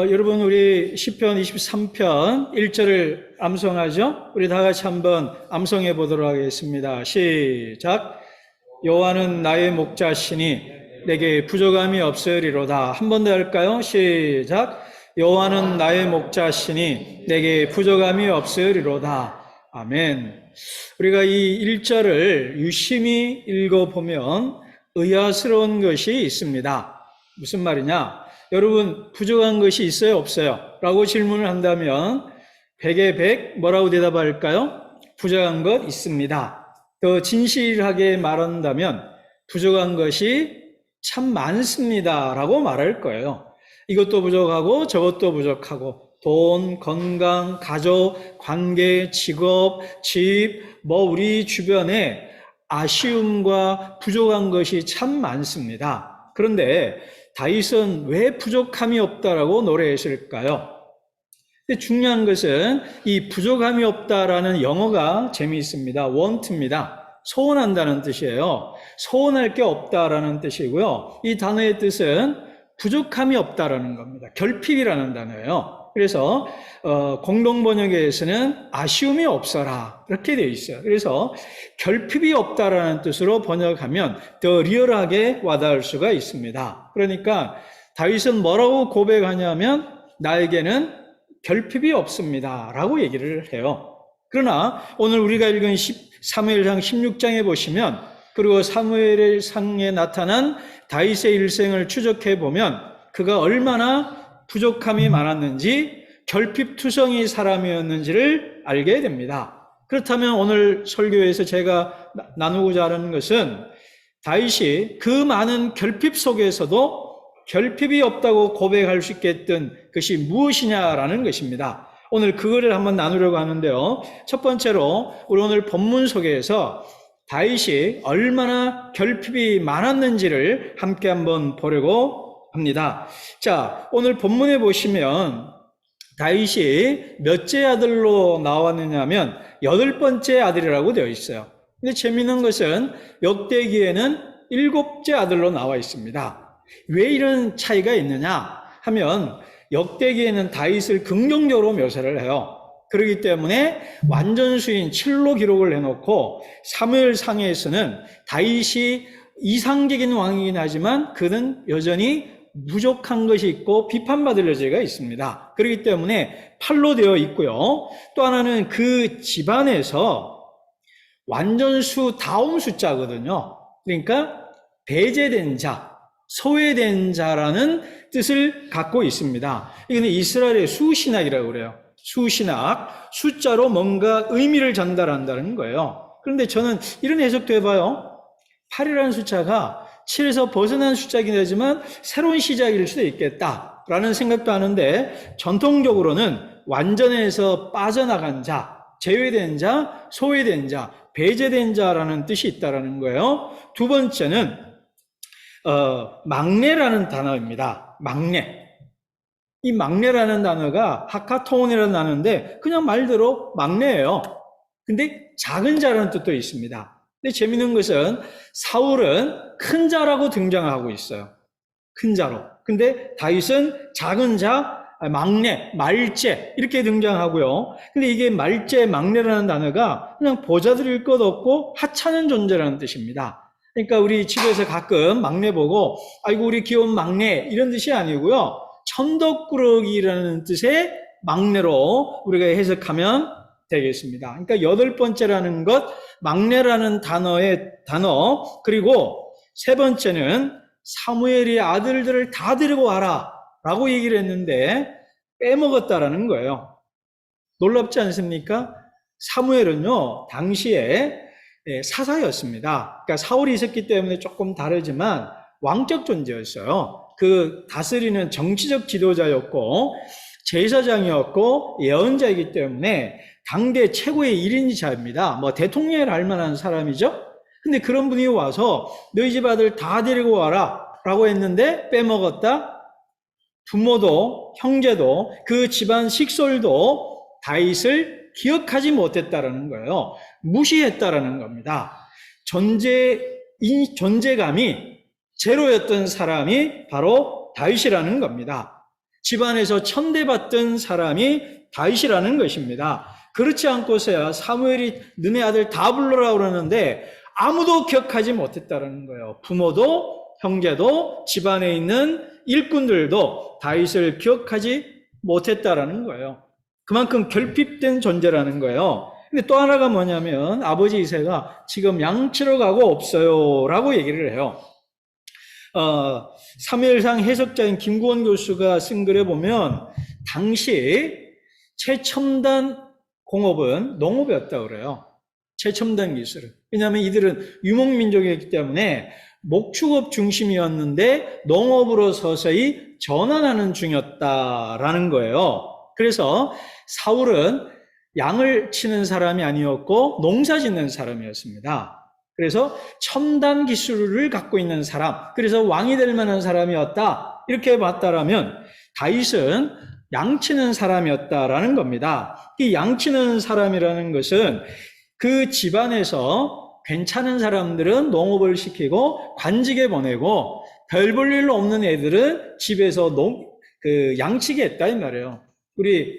어, 여러분 우리 시편 23편 1절을 암송하죠. 우리 다 같이 한번 암송해 보도록 하겠습니다. 시작. 여호와는 나의 목자시니 내게 부족함이 없으리로다. 한 번 더 할까요? 시작. 여호와는 나의 목자시니 내게 부족함이 없으리로다. 아멘. 우리가 이 1절을 유심히 읽어 보면 의아스러운 것이 있습니다. 무슨 말이냐? 여러분, 부족한 것이 있어요? 없어요? 라고 질문을 한다면, 100에 100, 뭐라고 대답할까요? 부족한 것 있습니다. 더 진실하게 말한다면, 부족한 것이 참 많습니다. 라고 말할 거예요. 이것도 부족하고, 저것도 부족하고, 돈, 건강, 가족, 관계, 직업, 집, 뭐, 우리 주변에 아쉬움과 부족한 것이 참 많습니다. 그런데 다윗은 왜 부족함이 없다라고 노래했을까요? 근데 중요한 것은 이 부족함이 없다라는 영어가 재미있습니다. want입니다. 소원한다는 뜻이에요. 소원할 게 없다라는 뜻이고요. 이 단어의 뜻은 부족함이 없다라는 겁니다. 결핍이라는 단어예요. 그래서 어, 공동 번역에서는 아쉬움이 없어라 이렇게 되어 있어요. 그래서 결핍이 없다라는 뜻으로 번역하면 더 리얼하게 와닿을 수가 있습니다. 그러니까 다윗은 뭐라고 고백하냐면 나에게는 결핍이 없습니다라고 얘기를 해요. 그러나 오늘 우리가 읽은 10, 사무엘상 16장에 보시면 그리고 사무엘의 상에 나타난 다윗의 일생을 추적해 보면 그가 얼마나 부족함이 많았는지 결핍투성이 사람이었는지를 알게 됩니다. 그렇다면 오늘 설교에서 제가 나누고자 하는 것은 다윗이 그 많은 결핍 속에서도 결핍이 없다고 고백할 수 있겠던 것이 무엇이냐라는 것입니다. 오늘 그거를 한번 나누려고 하는데요. 첫 번째로 우리 오늘 본문 속에서 다윗이 얼마나 결핍이 많았는지를 함께 한번 보려고 합니다. 자, 오늘 본문에 보시면 다윗이 몇째 아들로 나왔느냐면 여덟 번째 아들이라고 되어 있어요. 근데 재미있는 것은 역대기에는 일곱째 아들로 나와 있습니다. 왜 이런 차이가 있느냐 하면 역대기에는 다윗을 긍정적으로 묘사를 해요. 그렇기 때문에 완전수인 7로 기록을 해놓고 사무엘상에서는 다윗이 이상적인 왕이긴 하지만 그는 여전히 부족한 것이 있고 비판받을 여지가 있습니다. 그렇기 때문에 8로 되어 있고요. 또 하나는 그 집안에서 완전수 다음 숫자거든요. 그러니까 배제된 자, 소외된 자라는 뜻을 갖고 있습니다. 이거는 이스라엘의 수신학이라고 그래요. 수신학, 숫자로 뭔가 의미를 전달한다는 거예요. 그런데 저는 이런 해석도 해봐요. 8이라는 숫자가 7에서 벗어난 숫자이긴 하지만 새로운 시작일 수도 있겠다라는 생각도 하는데 전통적으로는 완전에서 빠져나간 자, 제외된 자, 소외된 자, 배제된 자라는 뜻이 있다라는 거예요. 두 번째는 어, 막내라는 단어입니다. 막내. 이 막내라는 단어가 하카토온이라는 단어인데 그냥 말대로 막내예요. 근데 작은 자라는 뜻도 있습니다. 근데 재밌는 것은 사울은 큰 자라고 등장하고 있어요. 큰 자로. 근데 다윗은 작은 자, 막내, 말제 이렇게 등장하고요. 근데 이게 말제, 막내라는 단어가 그냥 보자드릴 것 없고 하찮은 존재라는 뜻입니다. 그러니까 우리 집에서 가끔 막내 보고 아이고 우리 귀여운 막내 이런 뜻이 아니고요. 천덕꾸러기라는 뜻의 막내로 우리가 해석하면 되겠습니다. 그러니까 여덟 번째라는 것, 막내라는 단어의 단어, 그리고 세 번째는 사무엘이 아들들을 다 데리고 와라 라고 얘기를 했는데 빼먹었다라는 거예요. 놀랍지 않습니까? 사무엘은요, 당시에 예, 사사였습니다. 그러니까 사울이 있었기 때문에 조금 다르지만 왕적 존재였어요. 그 다스리는 정치적 지도자였고 제사장이었고 예언자이기 때문에 당대 최고의 1인자입니다. 뭐 대통령을 할 만한 사람이죠. 근데 그런 분이 와서 너희 집 아들 다 데리고 와라 라고 했는데 빼먹었다. 부모도 형제도 그 집안 식솔도 다윗을 기억하지 못했다라는 거예요. 무시했다라는 겁니다. 존재 이 존재감이 제로였던 사람이 바로 다윗이라는 겁니다. 집안에서 천대받던 사람이 다윗이라는 것입니다. 그렇지 않고서야 사무엘이 너네 아들 다 불러라 그러는데 아무도 기억하지 못했다는 거예요. 부모도 형제도 집안에 있는 일꾼들도 다윗을 기억하지 못했다라는 거예요. 그만큼 결핍된 존재라는 거예요. 근데 또 하나가 뭐냐면 아버지 이세가 지금 양치러 가고 없어요라고 얘기를 해요. 어, 3일상 해석자인 김구원 교수가 쓴 글에 보면 당시 최첨단 공업은 농업이었다 그래요. 최첨단 기술은. 왜냐하면 이들은 유목민족이었기 때문에 목축업 중심이었는데 농업으로 서서히 전환하는 중이었다라는 거예요. 그래서 사울은 양을 치는 사람이 아니었고 농사 짓는 사람이었습니다. 그래서 첨단 기술을 갖고 있는 사람, 그래서 왕이 될 만한 사람이었다. 이렇게 봤다라면 다윗은 양치는 사람이었다라는 겁니다. 이 양치는 사람이라는 것은 그 집안에서 괜찮은 사람들은 농업을 시키고 관직에 보내고 별 볼 일 없는 애들은 집에서 농, 그 양치게 했다 이 말이에요. 우리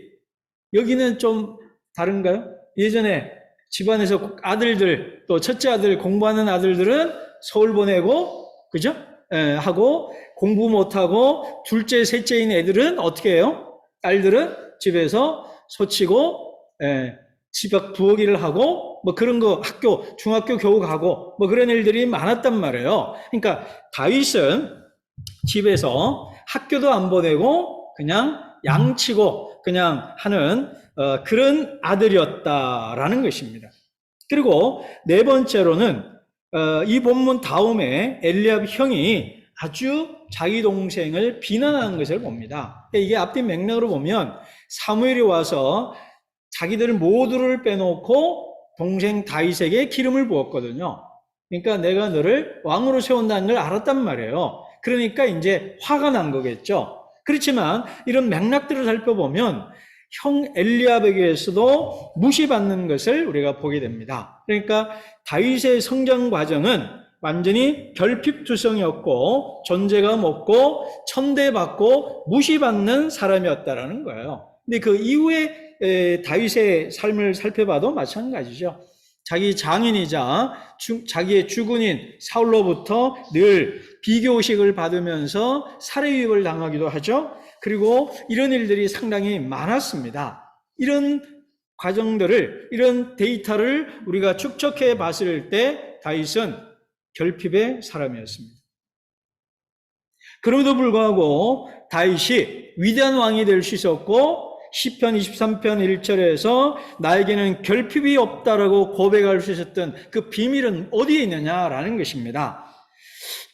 여기는 좀 다른가요? 예전에 집안에서 아들들 또 첫째 아들 공부하는 아들들은 서울 보내고 그죠? 예, 하고 공부 못하고 둘째 셋째인 애들은 어떻게 해요? 딸들은 집에서 소치고 예, 집앞 부엌 일을 하고 뭐 그런 거 학교 중학교 겨우 가고 뭐 그런 일들이 많았단 말이에요. 그러니까 다윗은 집에서 학교도 안 보내고 그냥 양치고 그냥 하는 어, 그런 아들이었다라는 것입니다. 그리고 네 번째로는 어, 이 본문 다음에 엘리압 형이 아주 자기 동생을 비난하는 것을 봅니다. 이게 앞뒤 맥락으로 보면 사무엘이 와서 자기들 모두를 빼놓고 동생 다윗에게 기름을 부었거든요. 그러니까 내가 너를 왕으로 세운다는 걸 알았단 말이에요. 그러니까 이제 화가 난 거겠죠. 그렇지만 이런 맥락들을 살펴보면 형 엘리압에게서도 무시받는 것을 우리가 보게 됩니다. 그러니까 다윗의 성장 과정은 완전히 결핍투성이었고 존재감 없고 천대받고 무시받는 사람이었다라는 거예요. 근데 그 이후에 에, 다윗의 삶을 살펴봐도 마찬가지죠. 자기 장인이자 주, 자기의 주군인 사울로부터 늘 비교식을 받으면서 살해 위협을 당하기도 하죠. 그리고 이런 일들이 상당히 많았습니다. 이런 과정들을 이런 데이터를 우리가 축적해 봤을 때 다윗은 결핍의 사람이었습니다. 그럼에도 불구하고 다윗이 위대한 왕이 될 수 있었고 시편 23편 1절에서 나에게는 결핍이 없다라고 고백할 수 있었던 그 비밀은 어디에 있느냐라는 것입니다.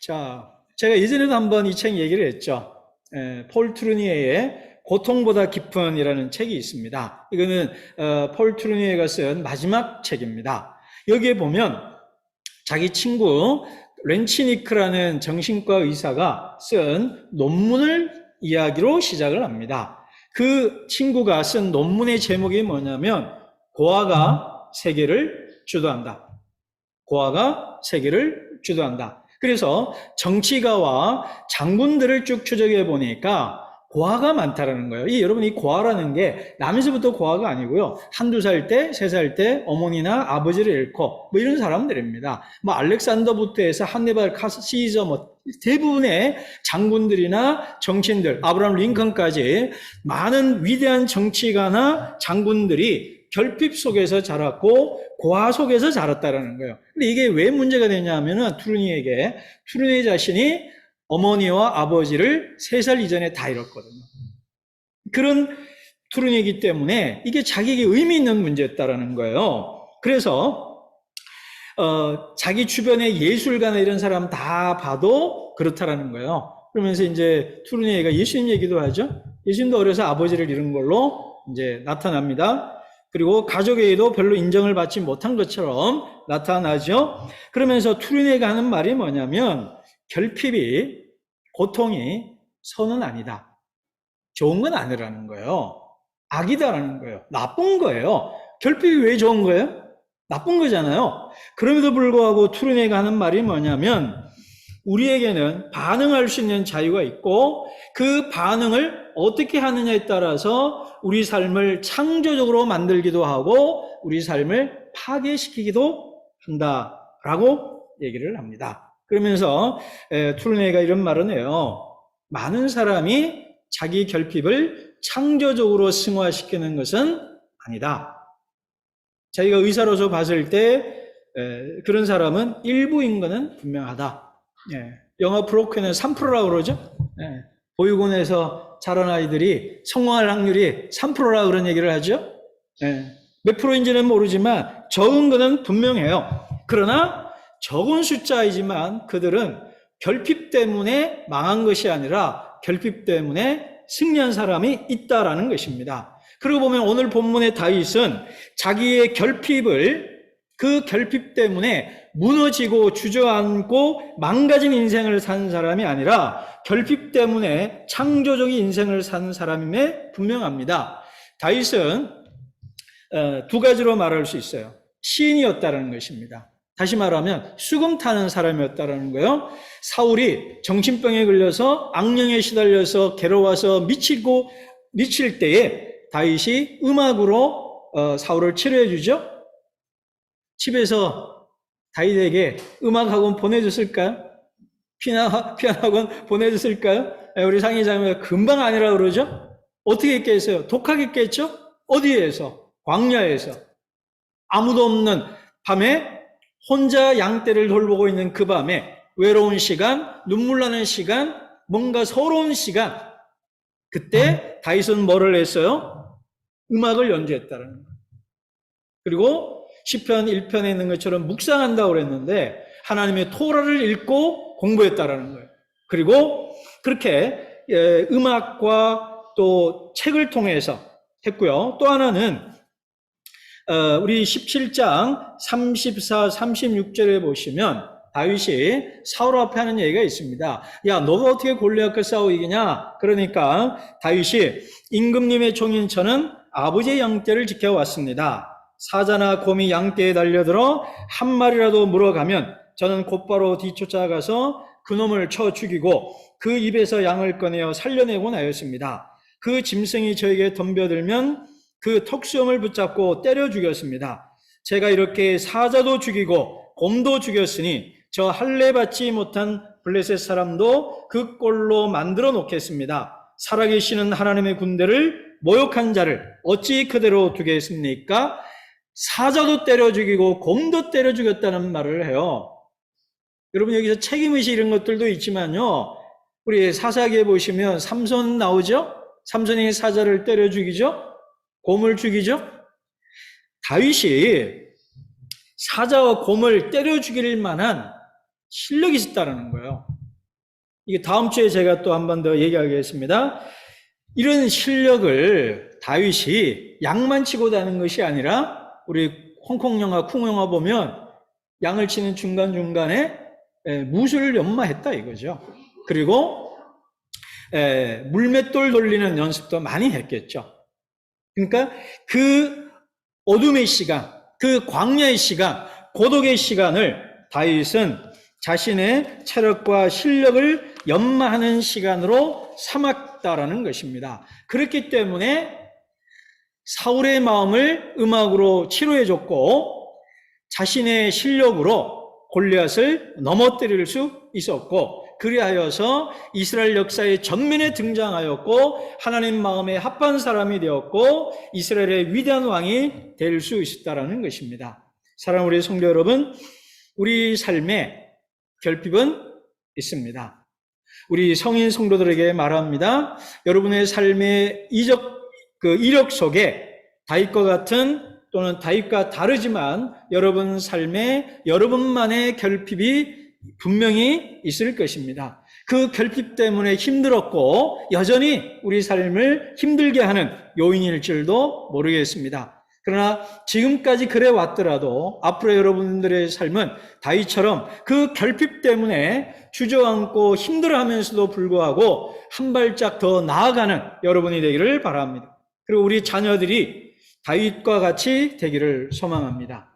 자, 제가 예전에도 한번 이 책 얘기를 했죠. 에, 폴 트루니에의 고통보다 깊은이라는 책이 있습니다. 이거는 어, 폴 트루니에가 쓴 마지막 책입니다. 여기에 보면 자기 친구 렌치니크라는 정신과 의사가 쓴 논문을 이야기로 시작을 합니다. 그 친구가 쓴 논문의 제목이 뭐냐면 고아가 세계를 주도한다. 고아가 세계를 주도한다. 그래서 정치가와 장군들을 쭉 추적해 보니까 고아가 많다라는 거예요. 이 여러분 이 고아라는 게 남에서부터 고아가 아니고요. 한두 살 때, 세 살 때 어머니나 아버지를 잃고 뭐 이런 사람들입니다. 뭐 알렉산더부터 해서 카스 시저 뭐 대부분의 장군들이나 정치인들, 아브라함 링컨까지 많은 위대한 정치가나 장군들이 결핍 속에서 자랐고 고아 속에서 자랐다라는 거예요. 근데 이게 왜 문제가 되냐면은 투르니에게 투르니 자신이 어머니와 아버지를 세살 이전에 다 잃었거든요. 그런 투르니이기 때문에 이게 자기에게 의미 있는 문제였다라는 거예요. 그래서 어, 자기 주변의 예술가나 이런 사람 다 봐도 그렇다라는 거예요. 그러면서 이제 투르니에가 예수님 얘기도 하죠. 예수님도 어려서 아버지를 잃은 걸로 이제 나타납니다. 그리고 가족에게도 별로 인정을 받지 못한 것처럼 나타나죠. 그러면서 투르니에가 하는 말이 뭐냐면 결핍이 고통이 선은 아니다. 좋은 건 아니라는 거예요. 악이다라는 거예요. 나쁜 거예요. 결핍이 왜 좋은 거예요? 나쁜 거잖아요. 그럼에도 불구하고 투르네가 하는 말이 뭐냐면 우리에게는 반응할 수 있는 자유가 있고 그 반응을 어떻게 하느냐에 따라서 우리 삶을 창조적으로 만들기도 하고 우리 삶을 파괴시키기도 한다라고 얘기를 합니다. 그러면서 툴레가 이런 말을 해요. 많은 사람이 자기 결핍을 창조적으로 승화시키는 것은 아니다. 자기가 의사로서 봤을 때 에, 그런 사람은 일부인 것은 분명하다. 예, 영어 브로큰은 3%라고 그러죠. 예, 보육원에서 자란 아이들이 성공할 확률이 3%라 그런 얘기를 하죠. 예, 몇 프로인지는 모르지만 적은 것은 분명해요. 그러나 적은 숫자이지만 그들은 결핍 때문에 망한 것이 아니라 결핍 때문에 승리한 사람이 있다라는 것입니다. 그리고 보면 오늘 본문의 다윗은 자기의 결핍을 그 결핍 때문에 무너지고 주저앉고 망가진 인생을 산 사람이 아니라 결핍 때문에 창조적인 인생을 산 사람임에 분명합니다. 다윗은 어, 두 가지로 말할 수 있어요. 시인이었다는 것입니다. 다시 말하면 수금 타는 사람이었다는 거예요. 사울이 정신병에 걸려서 악령에 시달려서 괴로워서 미치고 미칠 때에 다윗이 음악으로 어, 사울을 치료해 주죠. 집에서 다윗에게 음악 학원 보내줬을까요? 피아노, 피아노 학원 보내줬을까요? 예, 우리 상의자매 금방 아니라 그러죠? 어떻게 했겠어요? 독하겠겠죠? 어디에서? 광야에서. 아무도 없는 밤에 혼자 양떼를 돌보고 있는 그 밤에 외로운 시간, 눈물 나는 시간, 뭔가 서러운 시간. 그때 다윗은 뭐를 했어요? 음악을 연주했다는 거예요. 그리고 시편 1편에 있는 것처럼 묵상한다고 그랬는데 하나님의 토라를 읽고 공부했다라는 거예요. 그리고 그렇게 예, 음악과 또 책을 통해서 했고요. 또 하나는 어, 우리 17장 34, 36절에 보시면 다윗이 사울 앞에 하는 얘기가 있습니다. 야, 너가 어떻게 골리앗과 싸워 이기냐? 그러니까 다윗이 임금님의 종인 저는 아버지의 양떼를 지켜왔습니다. 사자나 곰이 양떼에 달려들어 한 마리라도 물어가면 저는 곧바로 뒤쫓아가서 그놈을 쳐 죽이고 그 입에서 양을 꺼내어 살려내고 나였습니다. 그 짐승이 저에게 덤벼들면 그 턱수염을 붙잡고 때려 죽였습니다. 제가 이렇게 사자도 죽이고 곰도 죽였으니 저 할례 받지 못한 블레셋 사람도 그 꼴로 만들어 놓겠습니다. 살아계시는 하나님의 군대를 모욕한 자를 어찌 그대로 두겠습니까? 사자도 때려 죽이고 곰도 때려 죽였다는 말을 해요. 여러분 여기서 책임의식 이런 것들도 있지만요. 우리 사사기에 보시면 삼손 나오죠? 삼손이 사자를 때려 죽이죠? 곰을 죽이죠? 다윗이 사자와 곰을 때려 죽일 만한 실력이 있었다는 거예요. 이게 다음 주에 제가 또 한 번 더 얘기하겠습니다. 이런 실력을 다윗이 양만 치고 다는 것이 아니라 우리 홍콩 영화, 쿵 영화 보면 양을 치는 중간중간에 무술을 연마했다 이거죠. 그리고 물맷돌 돌리는 연습도 많이 했겠죠. 그러니까 그 어둠의 시간, 그 광야의 시간, 고독의 시간을 다윗은 자신의 체력과 실력을 연마하는 시간으로 삼았다라는 것입니다. 그렇기 때문에 사울의 마음을 음악으로 치료해 줬고 자신의 실력으로 골리앗을 넘어뜨릴 수 있었고 그리하여서 이스라엘 역사의 전면에 등장하였고 하나님 마음에 합한 사람이 되었고 이스라엘의 위대한 왕이 될 수 있었다라는 것입니다. 사랑 우리 성도 여러분, 우리 삶에 결핍은 있습니다. 우리 성인 성도들에게 말합니다. 여러분의 삶의 이적 그 이력 속에 다윗과 같은 또는 다윗과 다르지만 여러분 삶에 여러분만의 결핍이 분명히 있을 것입니다. 그 결핍 때문에 힘들었고 여전히 우리 삶을 힘들게 하는 요인일 줄도 모르겠습니다. 그러나 지금까지 그래 왔더라도 앞으로 여러분들의 삶은 다윗처럼 그 결핍 때문에 주저앉고 힘들어하면서도 불구하고 한 발짝 더 나아가는 여러분이 되기를 바랍니다. 그리고 우리 자녀들이 다윗과 같이 되기를 소망합니다.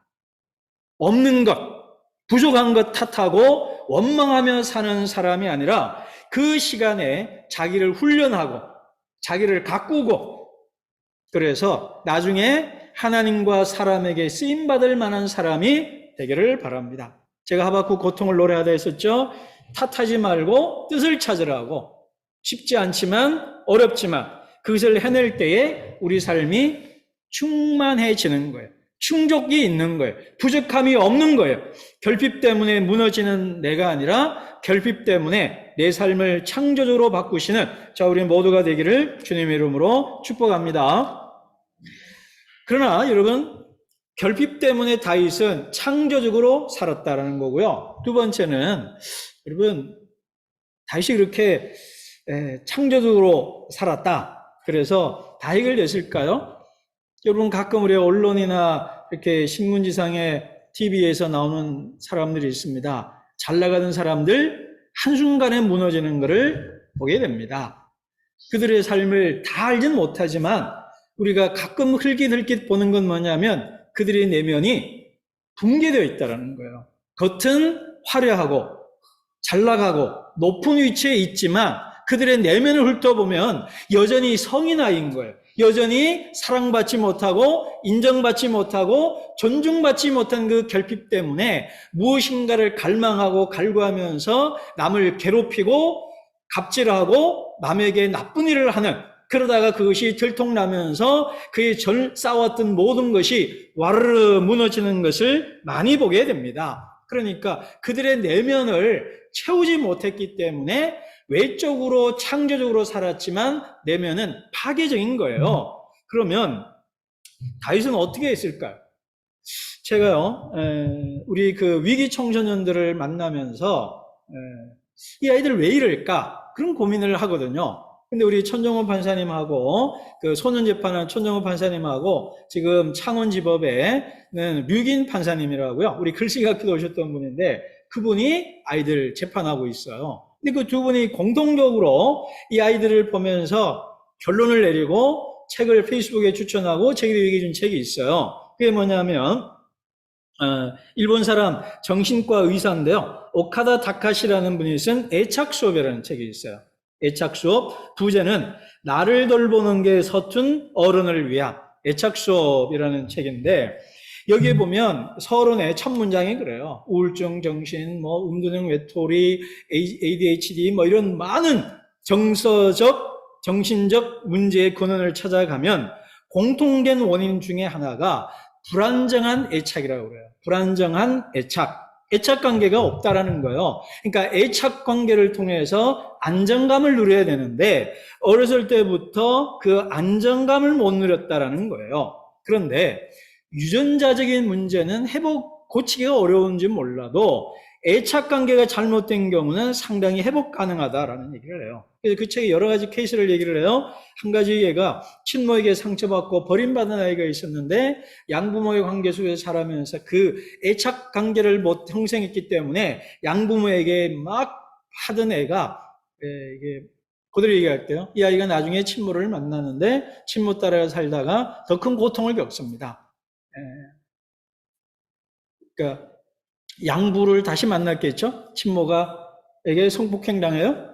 없는 것, 부족한 것 탓하고 원망하며 사는 사람이 아니라 그 시간에 자기를 훈련하고 자기를 가꾸고 그래서 나중에 하나님과 사람에게 쓰임 받을 만한 사람이 되기를 바랍니다. 제가 하박국 고통을 노래하다 했었죠. 탓하지 말고 뜻을 찾으라고 쉽지 않지만 어렵지만 그것을 해낼 때에 우리 삶이 충만해지는 거예요. 충족이 있는 거예요. 부족함이 없는 거예요. 결핍 때문에 무너지는 내가 아니라 결핍 때문에 내 삶을 창조적으로 바꾸시는 자 우리 모두가 되기를 주님의 이름으로 축복합니다. 그러나 여러분 결핍 때문에 다윗은 창조적으로 살았다라는 거고요. 두 번째는 여러분 다윗이 그렇게 에, 창조적으로 살았다. 그래서 다 해결됐을까요? 여러분 가끔 우리 언론이나 이렇게 신문지상에 TV에서 나오는 사람들이 있습니다. 잘 나가는 사람들 한순간에 무너지는 것을 보게 됩니다. 그들의 삶을 다 알지는 못하지만 우리가 가끔 흘깃흘깃 보는 건 뭐냐면 그들의 내면이 붕괴되어 있다는 거예요. 겉은 화려하고 잘 나가고 높은 위치에 있지만 그들의 내면을 훑어보면 여전히 성인 아이인 거예요. 여전히 사랑받지 못하고 인정받지 못하고 존중받지 못한 그 결핍 때문에 무엇인가를 갈망하고 갈구하면서 남을 괴롭히고 갑질하고 남에게 나쁜 일을 하는 그러다가 그것이 들통나면서 그의 절 쌓았던 모든 것이 와르르 무너지는 것을 많이 보게 됩니다. 그러니까 그들의 내면을 채우지 못했기 때문에 외적으로 창조적으로 살았지만 내면은 파괴적인 거예요. 그러면 다윗은 어떻게 했을까요? 제가요, 에, 우리 그 위기 청소년들을 만나면서 에, 이 아이들 왜 이럴까 그런 고민을 하거든요. 근데 우리 천정훈 판사님하고 그 소년 재판한 천정훈 판사님하고 지금 창원지법에는 류긴 판사님이라고요. 우리 글씨학교도 오셨던 분인데 그분이 아이들 재판하고 있어요. 근데 그 두 분이 공통적으로 이 아이들을 보면서 결론을 내리고 책을 페이스북에 추천하고 책을 얘기해 준 책이 있어요. 그게 뭐냐면 어, 일본 사람 정신과 의사인데요. 오카다 다카시라는 분이 쓴 애착 수업이라는 책이 있어요. 애착 수업 부제는 나를 돌보는 게 서툰 어른을 위한 애착 수업이라는 책인데 여기에 보면 서론의 첫 문장이 그래요. 우울증, 정신, 뭐 음두능 외톨이, ADHD 뭐 이런 많은 정서적, 정신적 문제의 근원을 찾아가면 공통된 원인 중에 하나가 불안정한 애착이라고 그래요. 불안정한 애착. 애착 관계가 없다라는 거예요. 그러니까 애착 관계를 통해서 안정감을 누려야 되는데 어렸을 때부터 그 안정감을 못 누렸다라는 거예요. 그런데 유전자적인 문제는 회복 고치기가 어려운지 몰라도 애착 관계가 잘못된 경우는 상당히 회복 가능하다라는 얘기를 해요. 그래서 그 책에 여러 가지 케이스를 얘기를 해요. 한 가지 얘가 친모에게 상처받고 버림받은 아이가 있었는데 양부모의 관계 속에서 자라면서 그 애착 관계를 못 형성했기 때문에 양부모에게 막 하던 애가 에, 이게 그들이 얘기할 때요. 이 아이가 나중에 친모를 만나는데 친모 따라 살다가 더 큰 고통을 겪습니다. 그러니까 양부를 다시 만났겠죠? 친모가 에게 성폭행 당해요.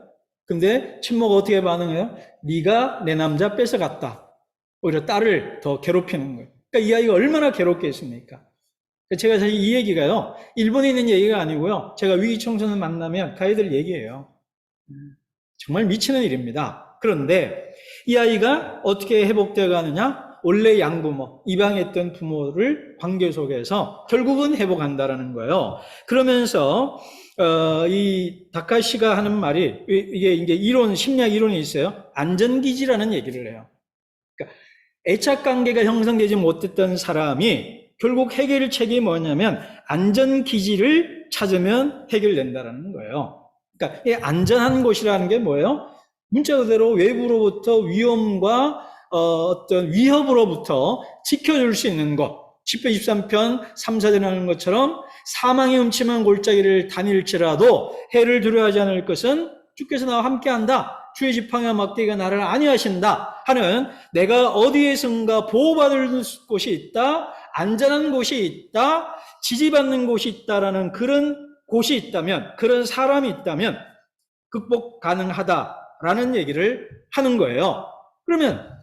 근데 친모가 어떻게 반응해요? 네가 내 남자 뺏어갔다. 오히려 딸을 더 괴롭히는 거예요. 그러니까 이 아이가 얼마나 괴롭겠습니까? 제가 사실 이 얘기가요. 일본에 있는 얘기가 아니고요. 제가 위기 청소년 만나면 그 아이들 얘기예요. 정말 미치는 일입니다. 그런데 이 아이가 어떻게 회복되어 가느냐? 원래 양부모, 입양했던 부모를 관계 속에서 결국은 회복한다라는 거예요. 그러면서 어, 이 다카시가 하는 말이 이게 이제 이론 심리학 이론이 있어요. 안전기지라는 얘기를 해요. 그러니까 애착 관계가 형성되지 못했던 사람이 결국 해결책이 뭐냐면 안전기지를 찾으면 해결된다라는 거예요. 그러니까 이 안전한 곳이라는 게 뭐예요? 문자 그대로 외부로부터 위험과 어, 떤 위협으로부터 지켜줄 수 있는 것. 10편 23편 3, 4절에 나오는 것처럼 사망의 음침한 골짜기를 다닐지라도 해를 두려워하지 않을 것은 주께서 나와 함께한다. 주의 지팡이와 막대기가 나를 안위하신다 하는 내가 어디에선가 보호받을 곳이 있다. 안전한 곳이 있다, 지지받는 곳이 있다라는 그런 곳이 있다면, 그런 사람이 있다면 극복 가능하다라는 얘기를 하는 거예요. 그러면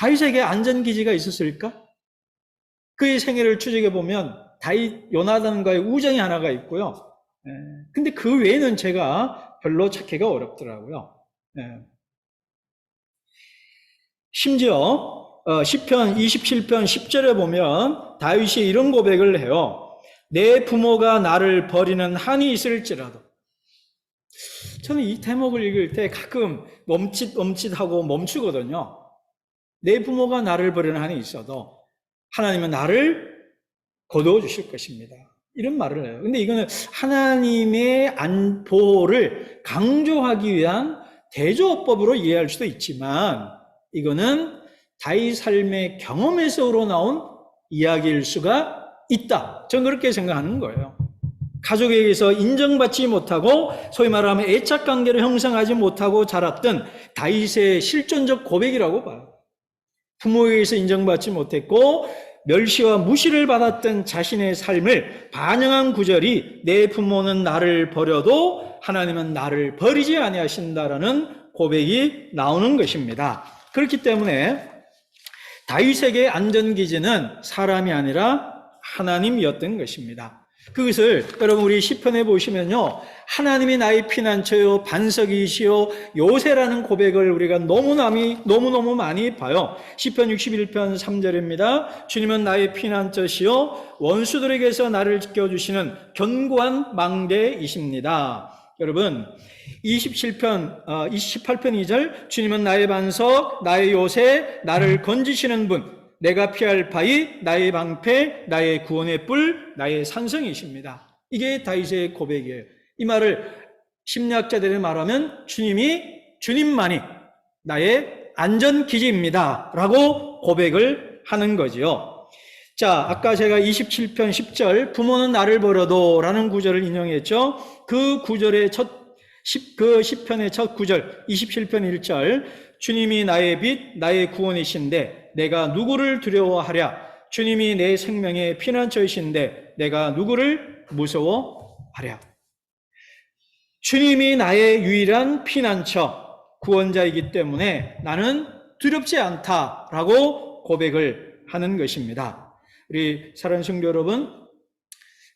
다윗에게 안전기지가 있었을까? 그의 생애를 추적해 보면 다윗 요나단과의 우정이 하나가 있고요. 예, 근데 그 외에는 제가 별로 찾기가 어렵더라고요. 예. 심지어 어, 시편 27편 10절에 보면 다윗이 이런 고백을 해요. 내 부모가 나를 버리는 한이 있을지라도 저는 이 대목을 읽을 때 가끔 멈칫멈칫하고 멈추거든요. 내 부모가 나를 버리는 한이 있어도 하나님은 나를 거두어 주실 것입니다. 이런 말을 해요. 근데 이거는 하나님의 안보를 강조하기 위한 대조법으로 이해할 수도 있지만 이거는 다윗 삶의 경험에서 우러나온 이야기일 수가 있다. 저는 그렇게 생각하는 거예요. 가족에게서 인정받지 못하고 소위 말하면 애착 관계를 형성하지 못하고 자랐던 다윗의 실존적 고백이라고 봐요. 부모에게서 인정받지 못했고 멸시와 무시를 받았던 자신의 삶을 반영한 구절이 내 부모는 나를 버려도 하나님은 나를 버리지 아니하신다라는 고백이 나오는 것입니다. 그렇기 때문에 다윗에게 안전기지는 사람이 아니라 하나님이었던 것입니다. 그것을 여러분 우리 시편에 보시면요. 하나님이 나의 피난처요 반석이시요 요새라는 고백을 우리가 너무나미 너무너무 많이 봐요. 시편 61편 3절입니다. 주님은 나의 피난처시요 원수들에게서 나를 지켜 주시는 견고한 망대이십니다. 여러분 27편 28편 2절 주님은 나의 반석 나의 요새 나를 건지시는 분 내가 피할 바위, 나의 방패, 나의 구원의 뿔, 나의 산성이십니다. 이게 다윗의 고백이에요. 이 말을 심리학자들이 말하면 주님이 주님만이 나의 안전 기지입니다. 라고 고백을 하는 거지요. 자, 아까 제가 27편 10절 부모는 나를 버려도 라는 구절을 인용했죠. 그 구절의 첫, 그 10편의 첫 구절 27편 1절 주님이 나의 빛, 나의 구원이신데 내가 누구를 두려워하랴? 주님이 내 생명의 피난처이신데 내가 누구를 무서워하랴? 주님이 나의 유일한 피난처, 구원자이기 때문에 나는 두렵지 않다라고 고백을 하는 것입니다. 우리 사랑하는 성도 여러분,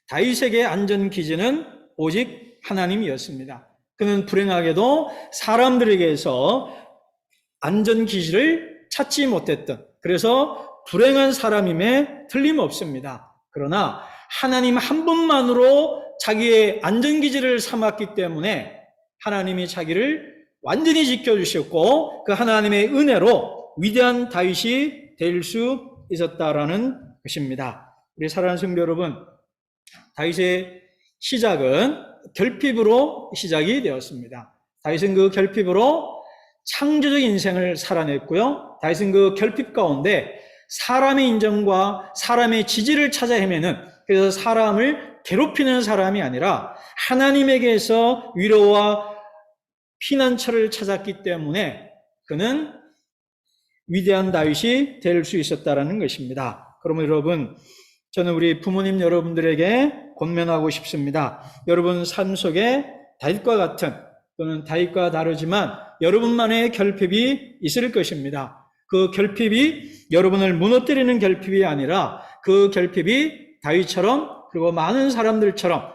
다윗에게 안전 기지는 오직 하나님이었습니다. 그는 불행하게도 사람들에게서 안전 기지를 찾지 못했던 그래서 불행한 사람임에 틀림없습니다. 그러나 하나님 한 분만으로 자기의 안전 기지를 삼았기 때문에 하나님이 자기를 완전히 지켜 주셨고 그 하나님의 은혜로 위대한 다윗이 될 수 있었다라는 것입니다. 우리 사랑하는 성도 여러분, 다윗의 시작은 결핍으로 시작이 되었습니다. 다윗은 그 결핍으로 창조적 인생을 살아냈고요. 다윗은 그 결핍 가운데 사람의 인정과 사람의 지지를 찾아 헤매는 그래서 사람을 괴롭히는 사람이 아니라 하나님에게서 위로와 피난처를 찾았기 때문에 그는 위대한 다윗이 될 수 있었다라는 것입니다. 그러면 여러분, 저는 우리 부모님 여러분들에게 권면하고 싶습니다. 여러분 삶 속에 다윗과 같은 또는 다윗과 다르지만 여러분만의 결핍이 있을 것입니다. 그 결핍이 여러분을 무너뜨리는 결핍이 아니라 그 결핍이 다윗처럼 그리고 많은 사람들처럼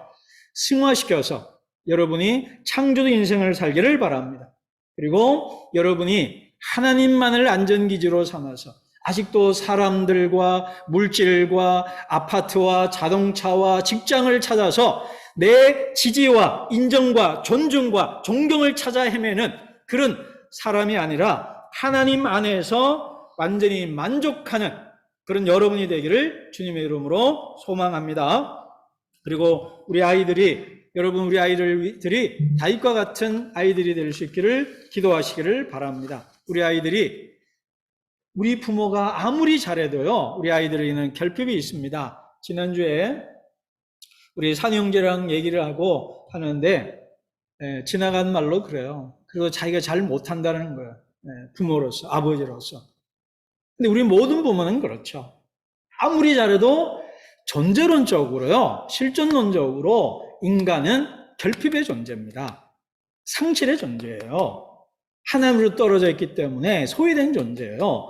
승화시켜서 여러분이 창조적 인생을 살기를 바랍니다. 그리고 여러분이 하나님만을 안전기지로 삼아서 아직도 사람들과 물질과 아파트와 자동차와 직장을 찾아서 내 지지와 인정과 존중과 존경을 찾아 헤매는 그런 사람이 아니라 하나님 안에서 완전히 만족하는 그런 여러분이 되기를 주님의 이름으로 소망합니다. 그리고 우리 아이들이 여러분 우리 아이들이 다윗과 같은 아이들이 될 수 있기를 기도하시기를 바랍니다. 우리 아이들이 우리 부모가 아무리 잘해도요. 우리 아이들에게는 결핍이 있습니다. 지난주에 우리 산이 형제랑 얘기를 하고 하는데 예, 지나간 말로 그래요. 그리고 자기가 잘 못한다는 거예요. 예, 부모로서, 아버지로서. 근데 우리 모든 부모는 그렇죠. 아무리 잘해도 존재론적으로요, 실존론적으로 인간은 결핍의 존재입니다. 상실의 존재예요. 하나님으로 떨어져 있기 때문에 소외된 존재예요.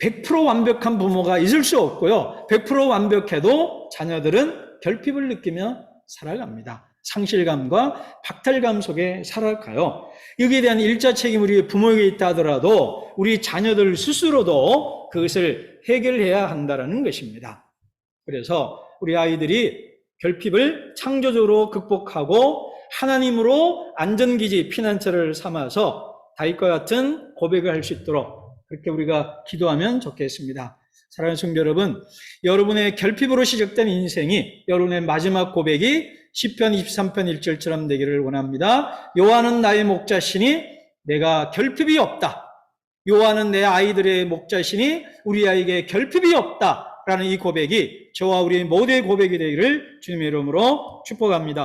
100% 완벽한 부모가 있을 수 없고요. 100% 완벽해도 자녀들은 결핍을 느끼며 살아갑니다. 상실감과 박탈감 속에 살아가요. 여기에 대한 일자 책임이 우리 부모에게 있다 하더라도 우리 자녀들 스스로도 그것을 해결해야 한다는 것입니다. 그래서 우리 아이들이 결핍을 창조적으로 극복하고 하나님으로 안전기지 피난처를 삼아서 다윗과 같은 고백을 할 수 있도록 그렇게 우리가 기도하면 좋겠습니다. 사랑하는 성도 여러분, 여러분의 결핍으로 시작된 인생이 여러분의 마지막 고백이 10편 23편 1절처럼 되기를 원합니다. 요한은 나의 목자시니 내가 결핍이 없다. 요한은 내 아이들의 목자시니 우리 아이에게 결핍이 없다. 라는 이 고백이 저와 우리 모두의 고백이 되기를 주님의 이름으로 축복합니다.